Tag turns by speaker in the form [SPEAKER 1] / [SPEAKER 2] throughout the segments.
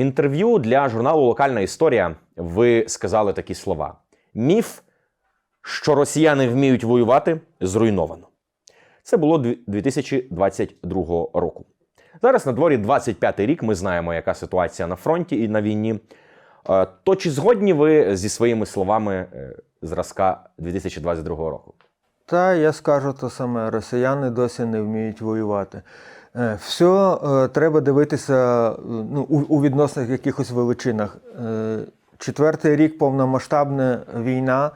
[SPEAKER 1] інтерв'ю для журналу Локальна історія ви сказали такі слова: міф, що росіяни вміють воювати, зруйновано. Це було 2022 року. Зараз на дворі 25-й рік. Ми знаємо, яка ситуація на фронті і на війні. Е, То чи згодні ви зі своїми словами е, зразка 2022 року?
[SPEAKER 2] Та я скажу те саме: росіяни досі не вміють воювати. Е, Все треба дивитися е, ну, у, відносних якихось величинах. Е, Четвертий рік повномасштабна війна,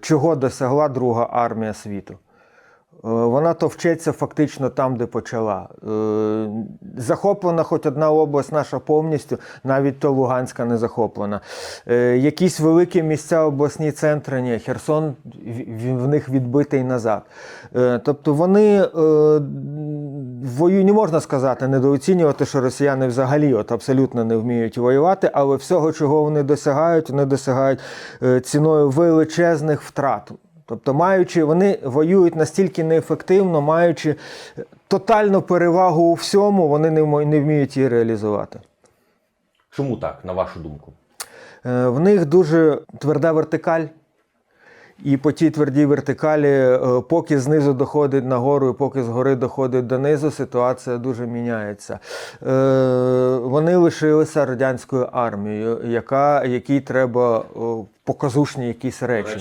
[SPEAKER 2] чого досягла Друга армія світу. Вона товчеться фактично там, де почала. Захоплена хоч одна область наша повністю, навіть то Луганська не захоплена. Якісь великі місця, обласні центри, ні, Херсон в- них відбитий назад. Тобто вони вою не можна сказати, недооцінювати, що росіяни взагалі от абсолютно не вміють воювати, але всього, чого вони досягають, вони досягають е, ціною величезних втрат. Тобто, маючи, вони воюють настільки неефективно, маючи тотальну перевагу у всьому, вони не не вміють її реалізувати.
[SPEAKER 1] Чому так, на вашу думку?
[SPEAKER 2] Е, В них дуже тверда вертикаль. І по тій твердій вертикалі, е, поки знизу доходить нагору, і поки згори доходить донизу, ситуація дуже міняється. Е, Вони лишилися радянською армією, яка, якій треба показушні якісь речі.